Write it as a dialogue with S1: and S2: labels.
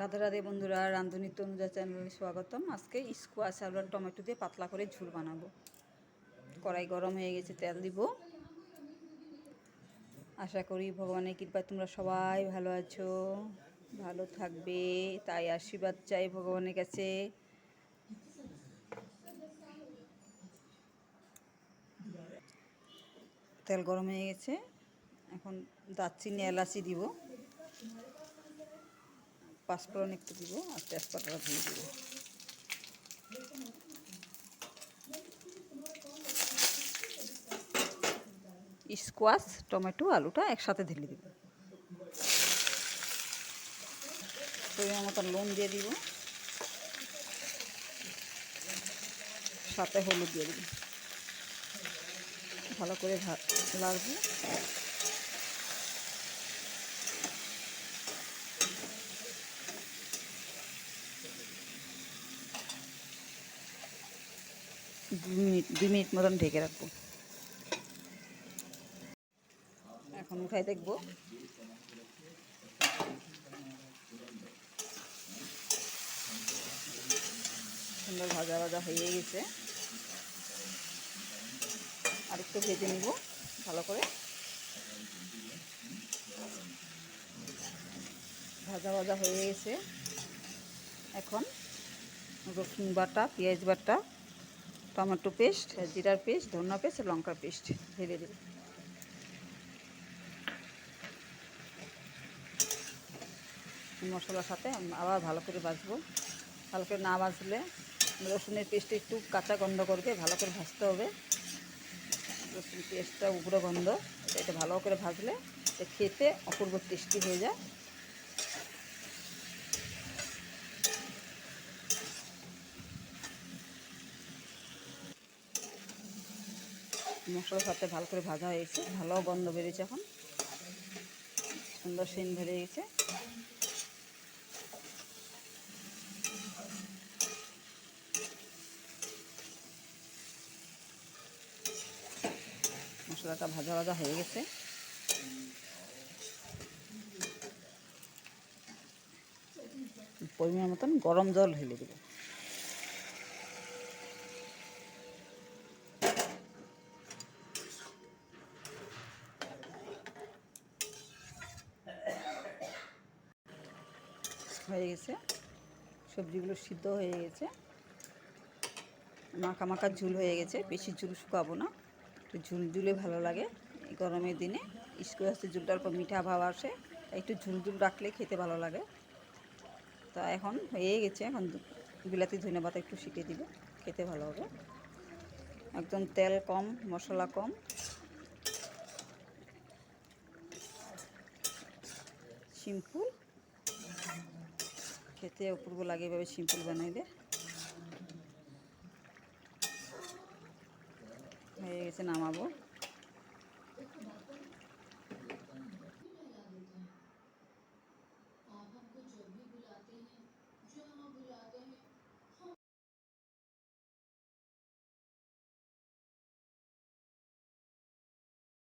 S1: রাধে রাধে বন্ধুরা রান্ধনী তনুজা চ্যানেলে স্বাগতম। আজকে স্কোয়াশ আলু টমেটো দিয়ে পাতলা করে ঝুল বানাবো। কড়াই গরম হয়ে গেছে, তেল দিব। আশা করি ভগবানের কৃপায় তোমরা সবাই ভালো আছো, ভালো থাকবে, তাই আশীর্বাদ চাই ভগবানের কাছে। তেল গরম হয়ে গেছে, এখন দারচিনি, এলাচি দিব। পাঁচফোড়ন একটু দিব আর তেজপাতাটা দিয়ে দিব। স্কোয়াশ, টমেটো, আলুটা একসাথে ঢেলে দিব। পরিমাণ মতো লবণ দিয়ে দিব। সাথে হলুদ দিয়ে দিব। ভালো করে লাগবে দু মিনিট দুই মিনিট মতন ঢেকে রাখব। এখন উঠাই দেখব। সুন্দর ভাজা ভাজা হয়ে গেছে। আরেকটু ভেজে নিব, ভালো করে। ভাজা ভাজা হয়ে গেছে। এখন রসুন বাটা, পেঁয়াজ বাটা টমেটো পেস্ট, জিরার পেস্ট, ধনিয়া পেস্ট লঙ্কার পেস্ট ঢেলে দেবে মশলার সাথে আবার ভালো করে ভাজবো। ভালো করে না ভাজলে রসুনের পেস্টটা একটু কাঁচা গন্ধ করবে, ভালো করে ভাজতে হবে। রসুন পেস্টটা উগ্র গন্ধ, এটা ভালো করে ভাজলে খেতে অপূর্ব টেস্টি হয়ে যায়। মশলার সাথে ভালো করে ভাজা হয়েছে ভালো গন্ধ বেরিয়েছে এখন। সুন্দর সেন বেড়ে গেছে। মশলাটা ভাজা ভাজা হয়ে গেছে। পরিমাণ মতন গরম জল ঢেলে দেবো। হয়ে গেছে। সবজিগুলো সিদ্ধ হয়ে গেছে। মাখা মাখা ঝুল হয়ে গেছে। বেশি ঝুল শুকাবো না। একটু ঝুল ঝুলে ভালো লাগে। গরমের দিনে স্কুল আসতে ঝুলটার পর মিঠা ভাব আসে। একটু ঝুল ঝুল রাখলে খেতে ভালো লাগে। তা এখন হয়ে গেছে। এখন বিলাতি ধনে পাতা একটু শিখে দিবে। খেতে ভালো হবে। একদম তেল কম, মশলা কম। সিম্পল খেতে অপূর্ব লাগে এভাবে সিম্পল বানাইলে। হয়ে গেছে নামাবো।